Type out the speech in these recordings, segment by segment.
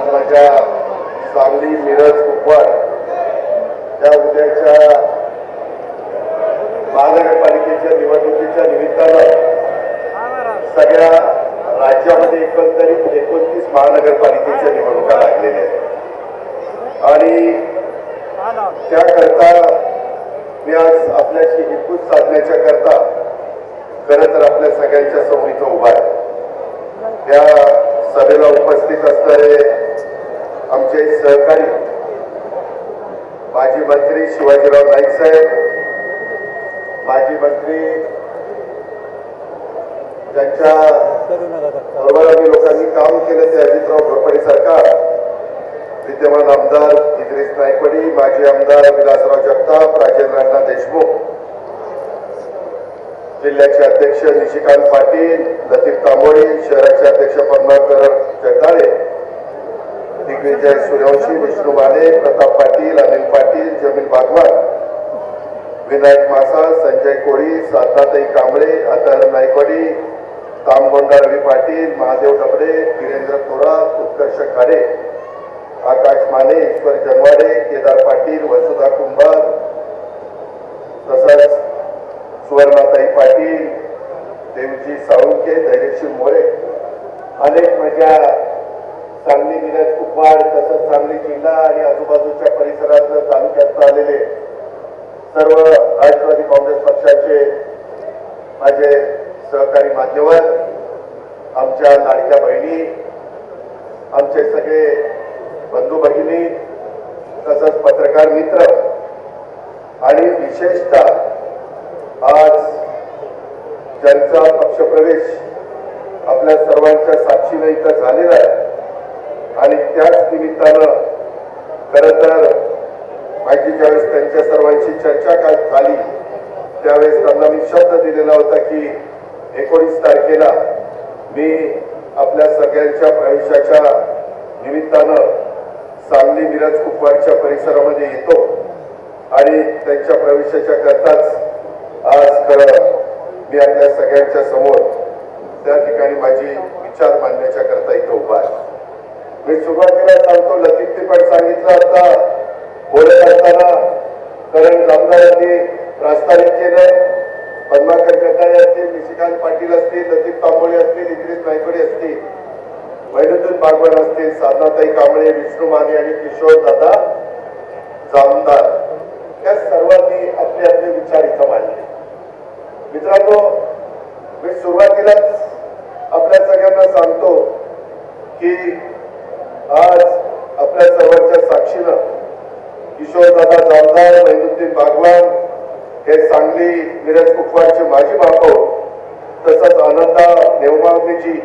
आज माझ्या सांगली मिरज कुपवाड त्या उद्याच्या महानगरपालिकेच्या निवडणुकीच्या निमित्तानं सगळ्या राज्यामध्ये एकंदरीत एकोणतीस महानगरपालिकेच्या निवडणुका लागलेल्या आहेत. आणि त्याकरता मी आज आपल्याशी हितूज साधण्याच्या करता खरं तर आपल्या सगळ्यांच्या समोर इथं उभा आहे. त्या सभेला उपस्थित असणारे माझे सहकारी माजी मंत्री शिवाजीराव नाईक साहेब माजी मंत्री ज्यांच्या बरोबर आम्ही लोकांनी काम केलं ते अजितराव घोरपडे सरकार विद्यमान आमदार इद्रिस नायकवडी माजी आमदार विलासराव जगताप राजेंद्र अण्णा देशमुख जिल्ह्याचे अध्यक्ष निशिकांत पाटील लतीफ तांबोळी शहराचे अध्यक्ष पद्माकर जगदाळे दिग्विजय सूर्यवंशी विष्णू माने प्रताप पाटील अनिल पाटील जमील बागवान विनायक मासा संजय कोळी साधनाताई कांबळे अतहर नायकवाडी तामगोंडा रवी पाटील महादेव डबडे वीरेंद्र थोरात उत्कर्ष खाडे आकाश माने ईश्वर जनवाडे केदार पाटील वसुधा कुंभार तसंच सुवर्णाताई पाटील देवजी साळुंके धैर्यशील मोरे अनेक माझ्या मिरज तसंच सांगली जिल्हा आणि आजूबाजूच्या परिसरात तालुक्यात आलेले सर्व राष्ट्रवादी काँग्रेस पक्षाचे माझे सहकारी मान्यवर आमच्या लाडक्या बहिणी आमचे सगळे बंधू भगिनी तसंच पत्रकार मित्र आणि विशेषतः आज ज्यांचा पक्षप्रवेश आपल्या सर्वांच्या साक्षीने इथं झालेला आहे आणि त्याच निमित्तानं खरं तर माझी ज्यावेळेस त्यांच्या सर्वांची चर्चा काय झाली त्यावेळेस त्यांना मी शब्द दिलेला होता की एकोणीस तारखेला मी आपल्या सगळ्यांच्या प्रवेशाच्या निमित्तानं सांगली मिरज कुपवाडच्या परिसरामध्ये येतो. आणि त्यांच्या प्रवेशाच्या करताच आज खरं मी आपल्या सगळ्यांच्या समोर त्या ठिकाणी माझी विचार मांडण्याच्या करता इथं उभा आहे. मी सुरुवातीला सांगतो लतीफने पण सांगितलं आता. बोलत असताना करण जामदार यांनी प्रास्ताविक केलं. पद्माकर कटाळे असतील निशिकांत पाटील असतील लतीफ तांबोळे असतील इद्रिस नायकोडे असतील वैनुद्दीन बागवान असतील साधनाताई कांबळे विष्णू माने आणि किशोर दादा जामदार. या सर्वांनी आपले आपले विचार इथं मांडले. मित्रांनो मी सुरुवातीलाच आपल्या सगळ्यांना सांगतो की आज आपल्या सर्वांच्या साक्षीनं किशोरदादा जामदार मैनुद्दीन बागवान हे सांगली मिरज कुपवाडचे माजी महापौर तसंच आनंदा नेवमावणीजी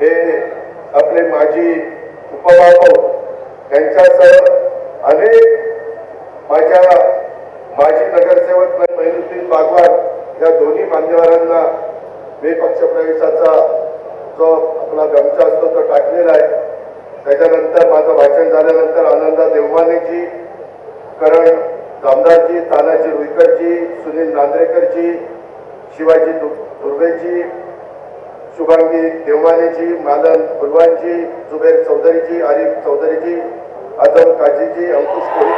हे आपले माजी उपमहापौर यांच्यासह अनेक माझ्या माजी नगरसेवक मैनुद्दीन बागवान या दोन्ही मान्यवरांना मी पक्षप्रवेशाचा जो आपला गमचा असतो तो टाकलेला आहे. त्याच्यानंतर माझं भाषण झाल्यानंतर आनंदा देवमानेजी करण जामदारजी तानाजी रुईकरजी सुनील नांद्रेकरजी शिवाजी दु- दुर्वेजी शुभांगी देवमानेजी मालन गुलवानजी जुबेर चौधरीजी आरिफ चौधरीजी आजम काजीजी अंकुश कोळी.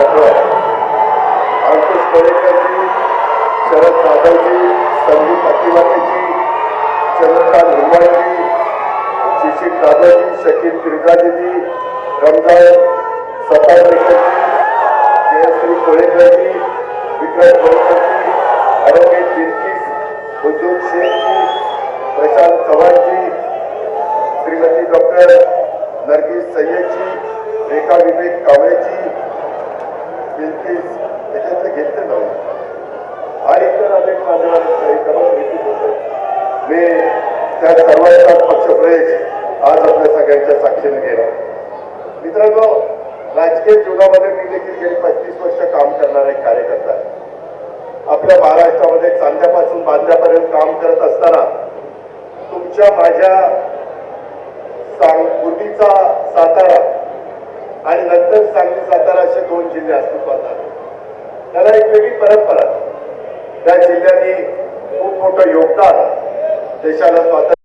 दिसतात, धन्यवाद. अंकुश कोळेकरजी शरद जाधवजी संदीप अतिवाटीजी चंद्रकांत हिरवाळजी शिशिर दादाजी शकील फिरजाजीजी रमजान सतारेकरजी जयश्री कोळेकरजी विक्रम कोळेकरजी अरविंद तिरकीस उद्योग शेखजी प्रशांत चव्हाणजी श्रीमती डॉक्टर नरगिस सय्यदजी रेखा विवेक कावळेजी बिल्किस त्याच्यातले घेतलं नव्हतं आणि इतर अनेक माझ्या क्रमांक घेतले होते. मी त्या सर्वांचा पक्षप्रवेश आज आपल्या सगळ्यांच्या साक्षीने घेणार. मित्रांनो राजकीय जीवनामध्ये मी देखील गेली पस्तीस वर्ष काम करणारा एक कार्यकर्ता. आपल्या महाराष्ट्रामध्ये चांद्यापासून बांध्यापर्यंत काम करत असताना तुमच्या माझ्या सांग पूर्वीचा सातारा आणि नंतर सांगली सातारा असे दोन जिल्हे अस्तित्वात आले त्याला एक वेगळी परंपरा त्या जिल्ह्यांनी मोठं योगदान देशाला स्वातंत्र्य